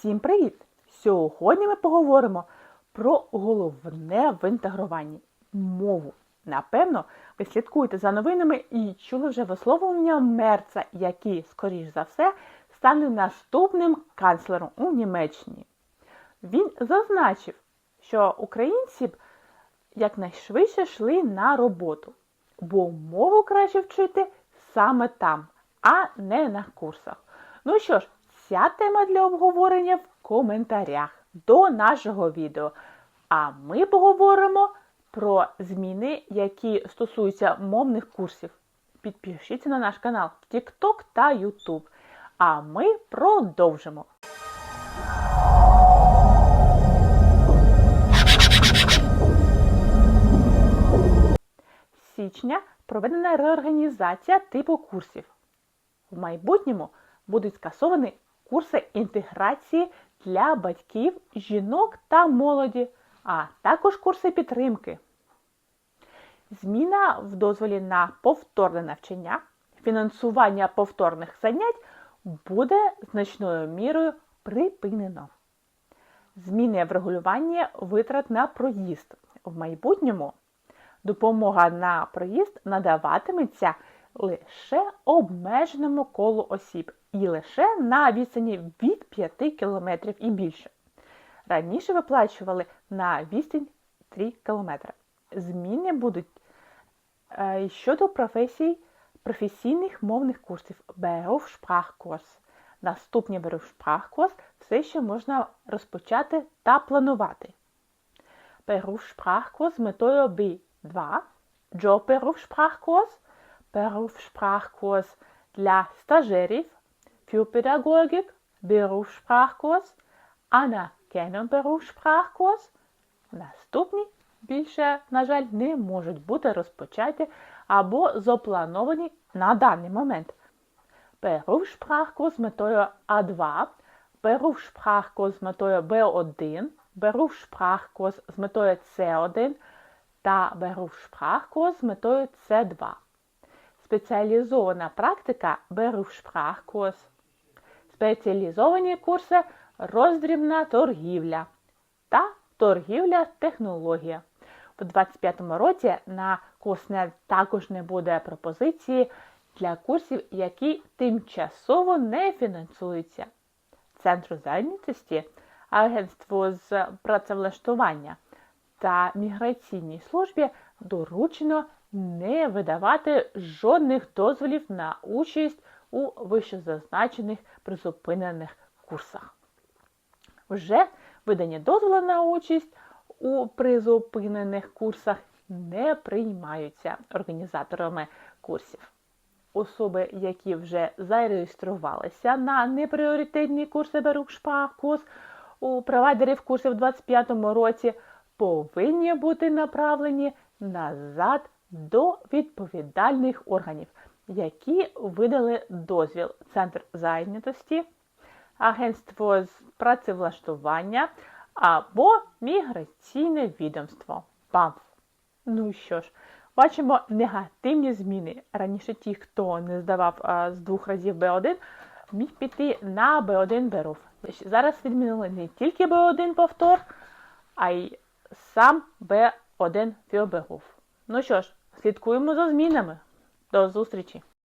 Всім привіт! Сьогодні ми поговоримо про головне в інтегруванні мову. Напевно, ви слідкуєте за новинами і чули вже висловлення Мерца, який, скоріш за все, стане наступним канцлером у Німеччині. Він зазначив, що українці б якнайшвидше йшли на роботу, бо мову краще вчити саме там, а не на курсах. Ну що ж, ця тема для обговорення в коментарях до нашого відео. А ми поговоримо про зміни, які стосуються мовних курсів. Підпишіться на наш канал в TikTok та YouTube. А ми продовжимо. Січня проведена реорганізація типу курсів. В майбутньому будуть скасовані курси інтеграції для батьків, жінок та молоді, а також курси підтримки. Зміна в дозволі на повторне навчання, фінансування повторних занять буде значною мірою припинено. Зміни в регулюванні витрат на проїзд. В майбутньому допомога на проїзд надаватиметься лише обмеженому колу осіб і лише на відстані від 5 км і більше. Раніше виплачували на відстань 3 км. Зміни будуть е, щодо професій професійних мовних курсів Berufssprachkurs. Наступний Berufssprachkurs все ще можна розпочати та планувати. Berufssprachkurs з метою B2, Job-Berufssprachkurs, Berufssprachkurs для стажерів, Fürpädagogik, Berufssprachkurs, Anerkennung Berufssprachkurs. Наступні більше, на жаль, не можуть бути розпочаті або заплановані на даний момент. Berufssprachkurs з метою А2, Berufssprachkurs з метою Б1, Berufssprachkurs з метою С1 та Berufssprachkurs з метою С2. Спеціалізована практика Berufssprachkurs. Спеціалізовані курси роздрібна торгівля та торгівля технологія. У 2025 році на Курснет також не буде пропозиції для курсів, які тимчасово не фінансуються. Центру зайнятості, Агентству з працевлаштування та міграційній службі доручено не видавати жодних дозволів на участь у вищезазначених призупинених курсах. Вже видані дозволи на участь у призупинених курсах не приймаються організаторами курсів. Особи, які вже зареєструвалися на непріоритетні курси Берукшпакус у провайдерів курсів у 2025 році, повинні бути направлені назад до відповідальних органів, які видали дозвіл Центр зайнятості, Агентство з працевлаштування або міграційне відомство ПАМФ. Ну що ж, бачимо негативні зміни. Раніше ті, хто не здавав а, з двох разів Б1, міг піти на Б1 Берув. Зараз відмінили не тільки Б1 повтор, а й сам Б1 Фіоберув. Ну що ж, слідкуємо за змінами. До зустрічі!